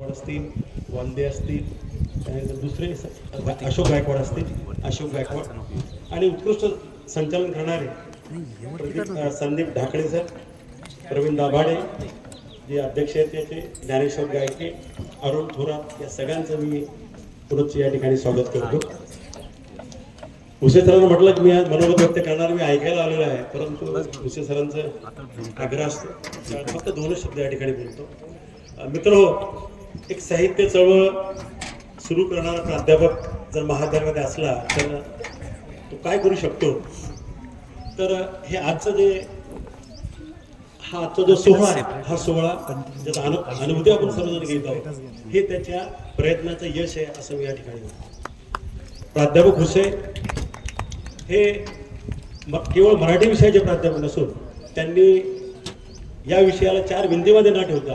गायकवाड असतील वंदे असतील त्यानंतर दुसरे अशोक गायकवाड असतील अशोक गायकवाड. आणि उत्कृष्ट संचालन करणारे संदीप ढाकडे सर प्रवीण दाभाडे जे अध्यक्ष आहेत त्याचे ज्ञानेश्वर गायके अरुण थोरात या सगळ्यांचं मी पुनश्च या ठिकाणी स्वागत करतो. भुसे सरांना म्हटलं की मी आज मनोगत व्यक्त करणार मी ऐकायला आलेलो आहे परंतु भुसे सरांचं आग्रह असतो. फक्त दोनच शब्द या ठिकाणी बोलतो. मित्र हो एक साहित्य चळवळ सुरू करणारा प्राध्यापक जर महाविद्यालयामध्ये असला तर तो काय करू शकतो? तर हे आजचं जे हा आजचा जो सोहळा आहे हा सोहळा ज्याचा अनु अनुभूती आपण सर्वजण घेत आहोत हे त्याच्या प्रयत्नाचं यश आहे असं मी या ठिकाणी प्राध्यापक हुसे हे केवळ मराठी विषयाचे प्राध्यापक नसून त्यांनी या विषयाला चार बिंदीमध्ये न ठेवता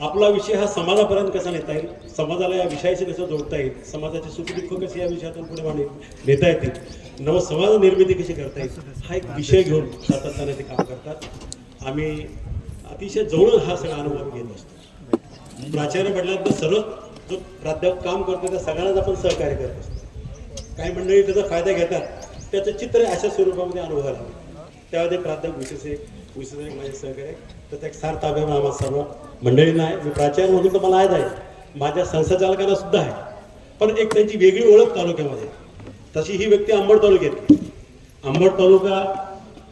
आपला विषय हा समाजापर्यंत कसा नेता येईल? समाजाला या विषयाशी कसं जोडता येईल? समाजाचे सुखदुःख कसे या विषयातून पुढे मांडे नेता येतील. नव समाज निर्मिती कशी करता येईल? हा एक विषय घेऊन सातत्याने ते काम करतात. आम्ही अतिशय जवळून हा सगळा अनुभव घेत असतो. प्राचार्य म्हटल्यानंतर सर्व जो प्राध्यापक काम करतो त्या सगळ्यांनाच आपण सहकार्य करत असतो. काही मंडळी त्याचा फायदा घेतात. त्याचं चित्र अशा स्वरूपामध्ये अनुभवायला हवं त्यामध्ये प्राध्यापक विशेष एक माझे सहकार्य तर त्या सार अभिमान आम्हाला सर्व मंडळींना आहे मी प्राचार्य म्हणून तर मला आहेत आहे. माझ्या संस्थाचालकांना सुद्धा आहे. पण एक त्यांची वेगळी ओळख तालुक्यामध्ये. तशी ही व्यक्ती अंबड तालुक्यात अंबड तालुका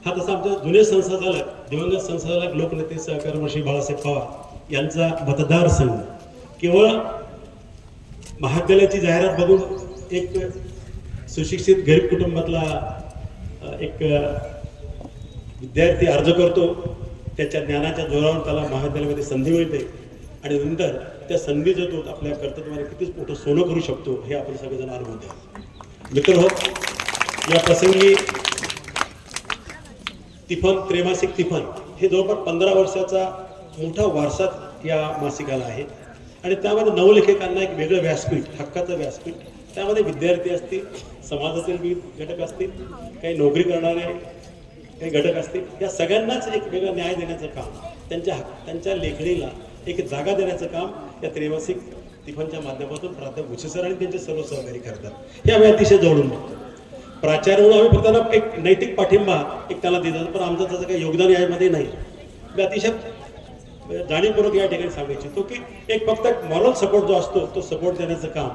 हा तसा आमचे जुने संस्थाचालक दिवंगत संस्थाचालक लोकनेते सहकार श्री बाळासाहेब पवार यांचा मतदारसंघ केवळ महाविद्यालयाची जाहिरात बघून एक सुशिक्षित गरीब कुटुंबातला एक विद्यार्थी अर्ज करतो त्याच्या ज्ञानाच्या जोरावर त्याला महाविद्यालयामध्ये संधी मिळते आणि नंतर त्या संधीचं तो आपल्या कर्तृत्वाने कितीच मोठं सोनं करू शकतो हे आपण सगळेजण अनुभवतो मित्र हो या प्रसंगी तिफन त्रैमासिक तिफन हे जवळपास पंधरा वर्षाचा मोठा वारसा या मासिकाला आहे. आणि त्यामध्ये नवलेखकांना एक वेगळं व्यासपीठ हक्काचं व्यासपीठ त्यामध्ये विद्यार्थी असतील समाजातील विविध घटक असतील काही नोकरी करणारे काही घटक असतील. या सगळ्यांनाच एक वेगळा न्याय देण्याचं काम त्यांच्या हक त्यांच्या लेखणीला एक जागा देण्याचं काम या त्रैवासिक तिफनच्या माध्यमातून प्राध्यापक भुसे सर आणि त्यांचे सर्व सहकारी करतात. हे आम्ही अतिशय जवळून बघतो. प्राचार्य म्हणून आम्ही फक्त त्यांना एक नैतिक पाठिंबा एक त्याला दिला पण आमचं त्याचं काही योगदान यामध्ये नाही. मी अतिशय जाणीवपूर्वक या ठिकाणी सांगू इच्छितो की एक फक्त मॉरल सपोर्ट जो असतो तो सपोर्ट देण्याचं काम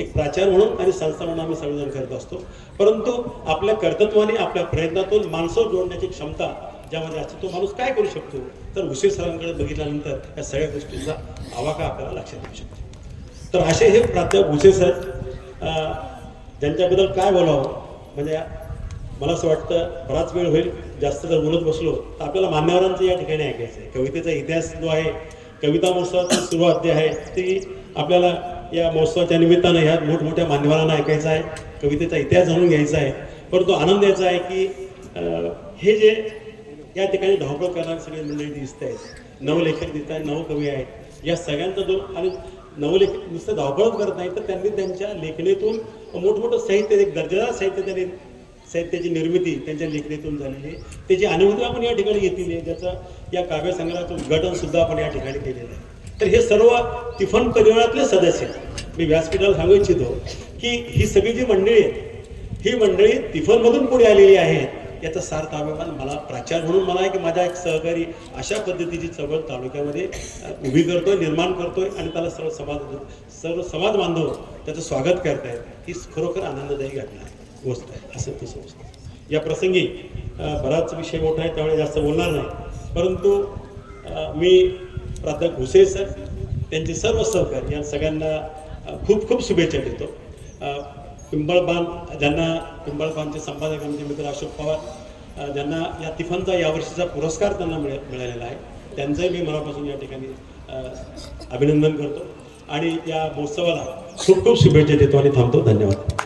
एक प्राचार म्हणून आणि संस्था म्हणून आम्ही सर्वजण करत असतो. परंतु आपल्या कर्तृत्वाने आपल्या प्रयत्नातून माणसं जोडण्याची क्षमता ज्यामध्ये असते तो माणूस काय करू शकतो? तर हुसेन सरांकडे बघितल्यानंतर या सगळ्या गोष्टींचा आवाका आपल्याला लक्षात येऊ शकतो. तर असे हे प्राध्यापक भुसे सर अं, ज्यांच्याबद्दल काय बोलावं? म्हणजे मला असं वाटतं बराच वेळ होईल जास्त जर बोलत बसलो तर आपल्याला मान्यवरांचं या ठिकाणी ऐकायचं आहे कवितेचा इतिहास जो आहे कविता महोत्सवाची सुरुवात जी आहे ती आपल्याला या महोत्सवाच्या निमित्तानं ह्या मोठमोठ्या मान्यवरांना ऐकायचं आहे. कवितेचा इतिहास जाणून घ्यायचा आहे. परंतु आनंद याचा आहे की हे जे या ठिकाणी धावपळ करणारे सगळे मंडळी दिसत आहेत. नवलेखक दिसत आहेत नवकवी आहेत. या सगळ्यांचा जो आणि नवलेख नुसतं धावपळ करत नाही तर त्यांनी त्यांच्या लेखणीतून मोठमोठं साहित्य एक दर्जेदार साहित्य त्यांनी साहित्याची निर्मिती त्यांच्या लेखणीतून झालेली आहे. त्याची अनुभूती आपण या ठिकाणी घेतलेली आहे. ज्याचा या काव्यसंग्रहाचं गटनसुद्धा आपण या ठिकाणी केलेलं आहे. तर हे सर्व तिफन परिवारातले सदस्य मी व्यासपीठाला सांगू इच्छितो की ही सगळी जी मंडळी आहेत ही मंडळी तिफनमधून पुढे आलेली आहेत याचा सार्थ अभिमान मला प्राचार म्हणून मला आहे की माझा एक सहकारी अशा पद्धतीची चळवळ तालुक्यामध्ये उभी करतोय निर्माण करतोय आणि त्याला सर्व समाज सर्व समाज बांधव त्याचं स्वागत करतायत. ही खरोखर आनंददायी घटना आहे. गोष्ट आहे. असं ते समजतं. या प्रसंगी बराच विषय मोठा आहे त्यामुळे जास्त बोलणार नाही. परंतु मी प्राध्यापक भुसे सर त्यांचे सर्व सहकारी या सगळ्यांना खूप खूप शुभेच्छा देतो. पिंबळबान ज्यांना पिंबळबानचे संपादक आमचे मित्र अशोक पवार ज्यांना या तिफनचा यावर्षीचा पुरस्कार त्यांना मिळ मिळालेला आहे. त्यांचंही मी मनापासून या ठिकाणी अभिनंदन करतो. आणि या महोत्सवाला खूप खूप शुभेच्छा देतो आणि थांबतो. धन्यवाद.